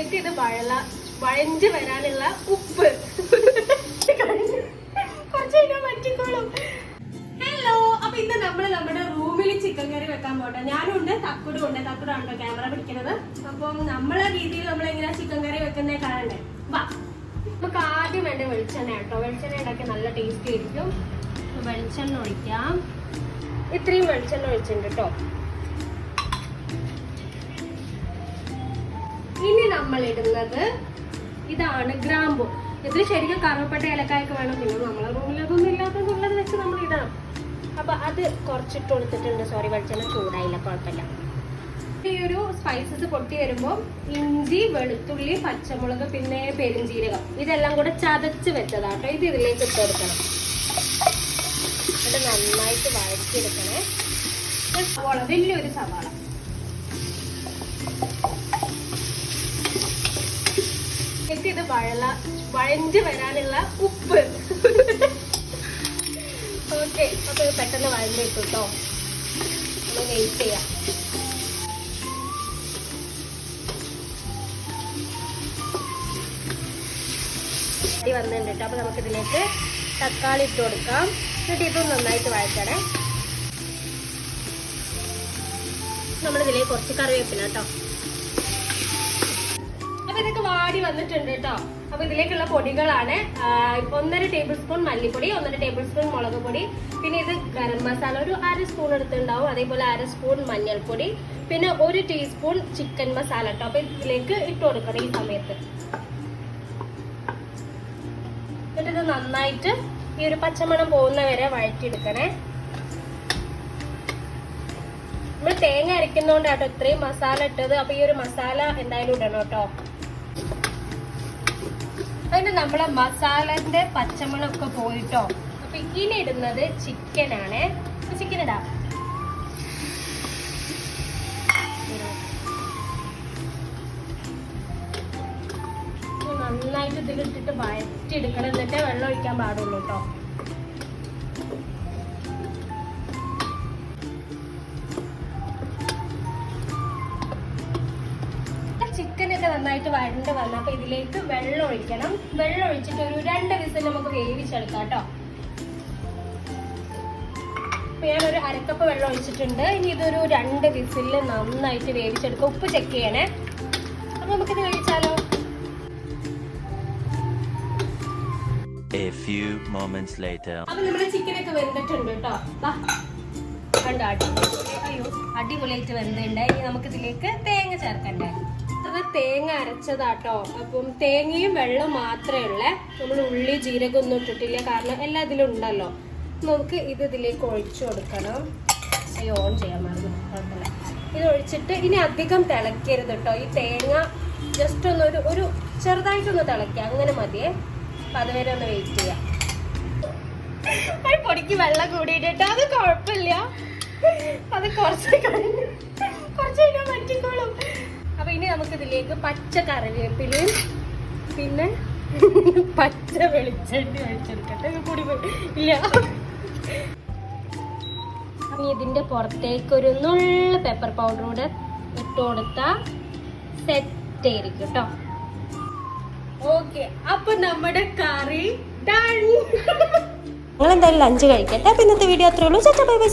ഇത് വഴല വഴഞ്ച് വരാനുള്ള ഉപ്പ്. കുറച്ച് പറ്റിക്കോളും ഹലോ അപ്പൊ ഇന്ന് നമ്മൾ നമ്മുടെ റൂമിൽ ചിക്കൻ കറി വെക്കാൻ പോട്ടെ ഞാനും ഉണ്ട് തക്കുടും ഉണ്ട്. തക്കുടാണ് ക്യാമറ പിടിക്കുന്നത് അപ്പം നമ്മളെ രീതിയിൽ നമ്മൾ എങ്ങനെയാ ചിക്കൻ കറി വെക്കുന്നേ കാണണ്ടേ? വാ. നമുക്ക് ആദ്യം വേണ്ട വെളിച്ചെണ്ണ കേട്ടോ. വെളിച്ചെണ്ണ ഉണ്ടാക്കി നല്ല ടേസ്റ്റ് ആയിരിക്കും. വെളിച്ചെണ്ണ ഒഴിക്കാം. ഇത്രയും വെളിച്ചെണ്ണ ഒഴിച്ചിട്ടുണ്ട് കേട്ടോ. നമ്മൾ ഇടുന്നത് ഇതാണ് ഗ്രാമ്പു. ഇതിൽ ശരിക്കും കറുവപ്പട്ട ഏലക്കായൊക്കെ വേണം. പിന്നെ നമ്മളെ റൂമിൽ അതൊന്നും ഇല്ലാത്തതുള്ളത് വെച്ച് നമ്മൾ ഇടാം അപ്പൊ അത് കുറച്ചിട്ട് കൊടുത്തിട്ടുണ്ട്. സോറി വെളിച്ചെണ്ണ ചൂടായില്ല കുഴപ്പമില്ല. ഈ ഒരു സ്പൈസസ് പൊട്ടി വരുമ്പോൾ ഇഞ്ചി വെളുത്തുള്ളി പച്ചമുളക് പിന്നെ പെരിഞ്ചീരകം. ഇതെല്ലാം കൂടെ ചതച്ച് വെച്ചതാട്ടോ ഇത് ഇതിലേക്ക് ഇട്ട് കൊടുക്കണം. അത് നന്നായിട്ട് വഴറ്റിയെടുക്കണേ. വലിയൊരു സവാള എന്നിട്ട് ഇത് വഴല വഴഞ്ച് വരാനുള്ള ഉപ്പ്. ഓക്കെ അപ്പൊ പെട്ടെന്ന് വഴഞ്ഞ് കിട്ടും കേട്ടോ നമ്മൾ വെയിറ്റ് ചെയ്യാം. വന്നിട്ടുണ്ട് അപ്പൊ നമുക്ക് ഇതിലേക്ക് തക്കാളി ഇട്ട് കൊടുക്കാം. എന്നിട്ട് ഇതും നന്നായിട്ട് വഴറ്റണേ. നമ്മളിതിലേക്ക് കുറച്ച് കറിവേപ്പില കേട്ടോ അപ്പൊ ഇതൊക്കെ വാടി വന്നിട്ടുണ്ട് കേട്ടോ. അപ്പൊ ഇതിലേക്കുള്ള പൊടികളാണ്. ഒന്നര ടേബിൾ സ്പൂൺ മല്ലിപ്പൊടി ഒന്നര ടേബിൾ സ്പൂൺ മുളക് പൊടി പിന്നെ ഇത് ഗരം മസാല ഒരു അര സ്പൂൺ എടുത്തിട്ടുണ്ടാവും. അതേപോലെ അര സ്പൂൺ മഞ്ഞൾപ്പൊടി പിന്നെ ഒരു ടീസ്പൂൺ ചിക്കൻ മസാല കേട്ടോ. അപ്പൊ ഇതിലേക്ക് ഇട്ട് കൊടുക്കണം ഈ സമയത്ത്. എന്നിട്ട് ഇത് നന്നായിട്ട് ഈ ഒരു പച്ചമണം പോകുന്ന വരെ വഴറ്റിയെടുക്കണേ. നമ്മൾ തേങ്ങ അരയ്ക്കുന്നോണ്ടാട്ടോ ഇത്രയും മസാല ഇട്ടത്. അപ്പൊ ഈ ഒരു മസാല എന്തായാലും ഇടണം കേട്ടോ. അതിന് നമ്മളെ മസാലന്റെ പച്ചമുളകൊക്കെ പോയിട്ടോ. അപ്പൊ ഇനി ഇടുന്നത് ചിക്കൻ ആണ്. ചിക്കൻ ഇടാം. നന്നായിട്ട് ഇതിലിട്ടിട്ട് വഴറ്റിയെടുക്കണം. എന്നിട്ടേ വെള്ളം ഒഴിക്കാൻ പാടുള്ളൂ കേട്ടോ. ഒക്കെ നന്നായിട്ട് വഴണ്ട് അപ്പൊ ഇതിലേക്ക് വെള്ളം ഒഴിക്കണം. വെള്ളം ഒഴിച്ചിട്ട് ഒരു രണ്ട് വിസിൽ നമുക്ക് വേവിച്ചെടുക്കാം കേട്ടോ. അപ്പൊ ഞാനൊരു അരക്കപ്പ് വെള്ളം ഒഴിച്ചിട്ടുണ്ട്. ഇനി ഇതൊരു രണ്ട് വിസിൽ നന്നായിട്ട് വേവിച്ചെടുക്കാം. ഉപ്പ് ചെക്ക് ചെയ്യണേ. അപ്പൊ നമുക്കിത് കഴിച്ചാലോ? A few moments later. അപ്പൊ നമ്മുടെ ചിക്കനൊക്കെ വെന്തിട്ടുണ്ട് കേട്ടോ. ദാ. കണ്ടോ? അടിപൊളി അയ്യോ അടിപൊളിയായിട്ട് വെന്തുണ്ട് ഇനി നമുക്ക് ഇതിലേക്ക് തേങ്ങ ചേർക്കണ്ടേ? അത് തേങ്ങ അരച്ചതാട്ടോ. അപ്പം തേങ്ങയും വെള്ളം മാത്രമേ ഉള്ളേ. നമ്മൾ ഉള്ളി ജീരകം ഒന്നും ഇട്ടിട്ടില്ല. കാരണം എല്ലാം ഇതിലുണ്ടല്ലോ. നമുക്ക് ഇത് ഇതിലേക്ക് ഒഴിച്ചു കൊടുക്കണം. ഓൺ ചെയ്യാൻ മറന്നു. കുഴപ്പമില്ല. ഇത് ഒഴിച്ചിട്ട് ഇനി അധികം തിളക്കരുത് കേട്ടോ ഈ തേങ്ങ ജസ്റ്റ് ഒന്ന് ഒരു ഒരു ചെറുതായിട്ടൊന്ന് തിളക്കുക അങ്ങനെ മതിയേ. അപ്പം അതുവരെ ഒന്ന് വെയിറ്റ് ചെയ്യാം. പൊടിക്ക് വെള്ളം കൂടിയിട്ടോ അത് കുഴപ്പമില്ല. അത് കുറച്ച് കഴിഞ്ഞ് കുറച്ച് കഴിഞ്ഞാൽ പറ്റിക്കോളും ഇനി നമുക്ക് ഇതിലേക്ക് പച്ച കറിവേപ്പിലയും പിന്നെ പച്ച വെളിച്ചെണ്ണ ഒഴിച്ചെടുക്കട്ടെ. കൂടി ഇല്ല. ഇതിന്റെ പുറത്തേക്ക് ഒരു നുള്ള പേപ്പർ പൗഡർ കൂടെ ഇട്ട് കൊടുത്താൽ സെറ്റ് ആയിരിക്കും കേട്ടോ ഓക്കെ അപ്പൊ നമ്മുടെ കറി ഡൺ നിങ്ങൾ എന്തായാലും ലഞ്ച് കഴിക്കട്ടെ. അപ്പൊ ഇന്നത്തെ വീഡിയോ അത്രേ ഉള്ളൂ. ചേച്ചാ ബൈ ബൈ